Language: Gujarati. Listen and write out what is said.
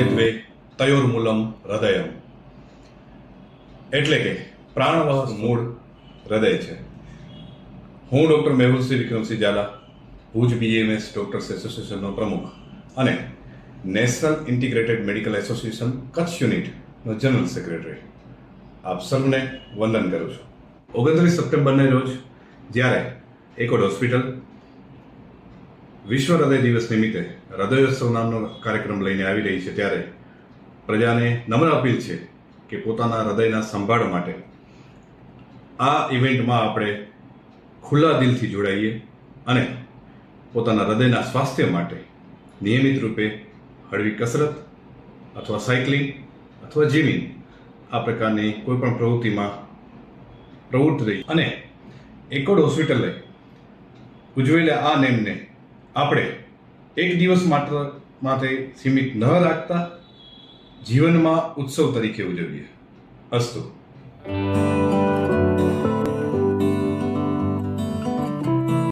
મુખ્યત્વે તયોર્મૂલમ હૃદયમ. એટલે કે પ્રાણવાહ મૂળ હૃદય છે. હું doctor Mehulsinh Vikramsinh Jhala, Bhuj BMS doctors એસોસિએશનનો પ્રમુખ અને national integrated medical association Kutch યુનિટનો general secretary. આપ સર્વને વંદન કરું છું. ઓગણત્રીસ સપ્ટેમ્બરને રોજ જ્યારે એકોડ હોસ્પિટલ વિશ્વ હૃદય દિવસ નિમિત્તે હૃદયોત્સવ નામનો કાર્યક્રમ લઈને આવી રહી છે ત્યારે પ્રજાને નમ્ર અપીલ છે કે પોતાના હૃદયના સંભાળ માટે આ ઇવેન્ટમાં આપણે ખુલ્લા દિલથી જોડાઈએ અને પોતાના હૃદયના સ્વાસ્થ્ય માટે નિયમિત રૂપે હળવી કસરત અથવા સાયકલિંગ અથવા જીમિંગ આ પ્રકારની કોઈ પણ પ્રવૃત્તિમાં પ્રવૃત્ત રહી અને એકોડ હોસ્પિટલે ઉજવેલા આ નેમને આપણે એક દિવસ માત્ર માટે સીમિત ન રાખતા જીવનમાં ઉત્સવ તરીકે ઉજવીએ. અસ્તુ.